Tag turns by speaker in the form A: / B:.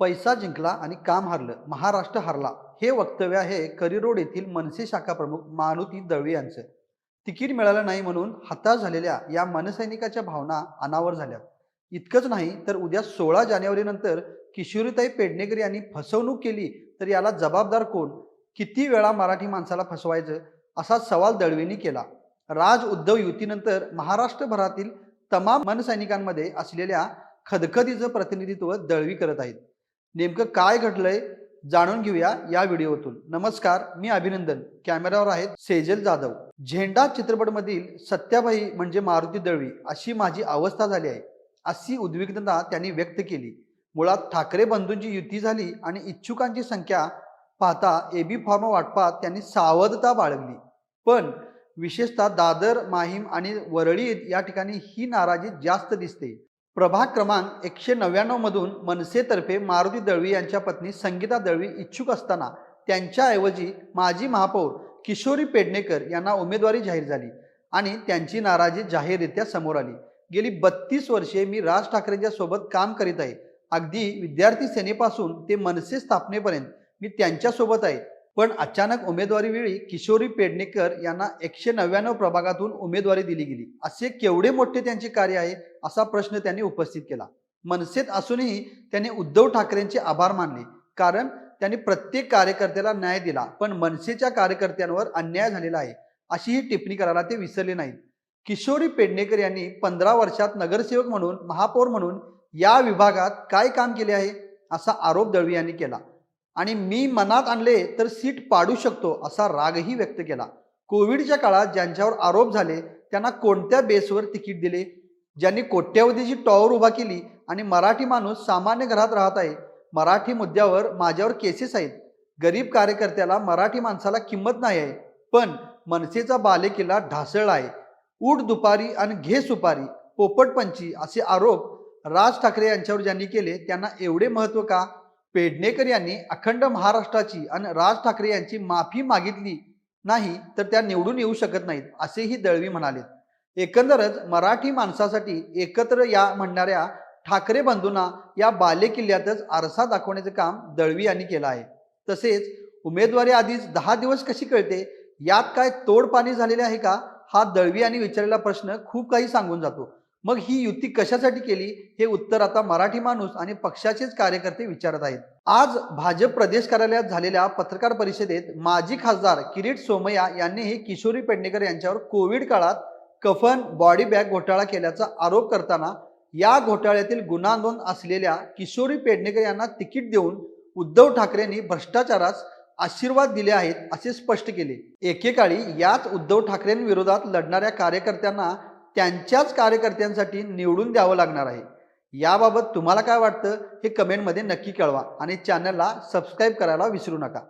A: पैसा जिंकला आणि काम हारलं महाराष्ट्र हरला. हे वक्तव्य आहे करी रोड येथील मनसे शाखा प्रमुख मारुती दळवे यांचं. तिकीट मिळालं नाही म्हणून हताश झालेल्या या मनसैनिकाच्या भावना अनावर झाल्या. इतकंच नाही तर उद्या सोळा जानेवारीनंतर किशोरीताई पेडणेकर यांनी फसवणूक केली तर याला जबाबदार कोण? किती वेळा मराठी माणसाला फसवायचं? असा सवाल दळवेंनी केला. राज उद्धव युतीनंतर महाराष्ट्रभरातील तमाम मनसैनिकांमध्ये असलेल्या खदखदीचं प्रतिनिधित्व दळवी करत आहेत. नेमकं काय घडलंय जाणून घेऊया या व्हिडिओतून. नमस्कार मी अभिनंदन. कॅमेऱ्यावर आहेत सेजल जाधव. झेंडा चित्रपटमधील सत्याबाई म्हणजे मारुती दळवी अशी माझी अवस्था झाली आहे. अशी उद्विग्नता त्यांनी व्यक्त केली. मुळात ठाकरे बंधूंची युती झाली आणि इच्छुकांची संख्या पाहता एबी फॉर्म वाटपात त्यांनी सावधता बाळगली. पण विशेषतः दादर माहीम आणि वरळी या ठिकाणी ही नाराजी जास्त दिसते. प्रभाग क्रमांक एकशे नव्याण्णवमधून मनसेतर्फे मारुती दळवी यांच्या पत्नी संगीता दळवी इच्छुक असताना त्यांच्याऐवजी माजी महापौर किशोरी पेडणेकर यांना उमेदवारी जाहीर झाली आणि त्यांची नाराजी जाहीररित्या समोर आली. गेली बत्तीस वर्षे मी राज ठाकरेंच्या सोबत काम करीत आहे. अगदी विद्यार्थी सेनेपासून ते मनसे स्थापनेपर्यंत मी त्यांच्यासोबत आहे. पण अचानक उमेदवारीवेळी किशोरी पेडणेकर यांना एकशे नव्याण्णव प्रभागातून उमेदवारी दिली गेली. असे केवढे मोठे त्यांचे कार्य आहे असा प्रश्न त्यांनी उपस्थित केला. मनसेत असूनही त्यांनी उद्धव ठाकरेंचे आभार मानले. कारण त्यांनी प्रत्येक कार्यकर्त्याला न्याय दिला पण मनसेच्या कार्यकर्त्यांवर अन्याय झालेला आहे अशी ही टिप्पणी करायला ते विसरले नाहीत. किशोरी पेडणेकर यांनी पंधरा वर्षात नगरसेवक म्हणून महापौर म्हणून या विभागात काय काम केले आहे असा आरोप दळवी यांनी केला. आणि मी मनात आणले तर सीट पाडू शकतो असा रागही व्यक्त केला. कोविडच्या काळात ज्यांच्यावर आरोप झाले त्यांना कोणत्या बेसवर तिकीट दिले? ज्यांनी कोट्यावधीची टॉवर उभा केली आणि मराठी माणूस सामान्य घरात राहत आहे मराठी मुद्द्यावर माझ्यावर केसेस आहेत. गरीब कार्यकर्त्याला मराठी माणसाला किंमत नाही आहे पण मनसेचा बालेकिल्ला ढासळला आहे. उठ दुपारी आणि घे सुपारी पोपटपंची असे आरोप राज ठाकरे यांच्यावर ज्यांनी केले त्यांना एवढे महत्त्व का? पेडणेकर यांनी अखंड महाराष्ट्राची आणि राज ठाकरे यांची माफी मागितली नाही तर त्या निवडून येऊ शकत नाहीत असेही दळवी म्हणाले. एकंदरच मराठी माणसासाठी एकत्र या म्हणणाऱ्या ठाकरे बंधूंना या बालेकिल्ल्यातच आरसा दाखवण्याचं काम दळवी यांनी केलं आहे. तसेच उमेदवारी आधीच दहा दिवस कशी कळते यात काय तोडपाणी झालेले आहे का हा दळवी यांनी विचारलेला प्रश्न खूप काही सांगून जातो. मग ही युती कशासाठी केली? हे उत्तर आता मराठी माणूस आणि पक्षाचेच कार्यकर्ते विचारत आहेत. आज भाजप प्रदेश कार्यालयात झालेल्या पत्रकार परिषदेत माजी खासदार किरीट सोमय्या यांनी हे किशोरी पेडणेकर यांच्यावर कोविड काळात कफन बॉडी बॅग घोटाळा केल्याचा आरोप करताना या घोटाळ्यातील गुन्हा नोंद असलेल्या किशोरी पेडणेकर यांना तिकीट देऊन उद्धव ठाकरेंनी भ्रष्टाचारास आशीर्वाद दिले आहेत असे स्पष्ट केले. एकेकाळी याच उद्धव ठाकरेंविरोधात लढणाऱ्या कार्यकर्त्यांना त्यांच्याच कार्यकर्त्यांसाठी निवडून द्यावं लागणार आहे. याबाबत तुम्हाला काय वाटतं हे कमेंटमध्ये नक्की कळवा आणि चॅनलला सबस्क्राईब करायला विसरू नका.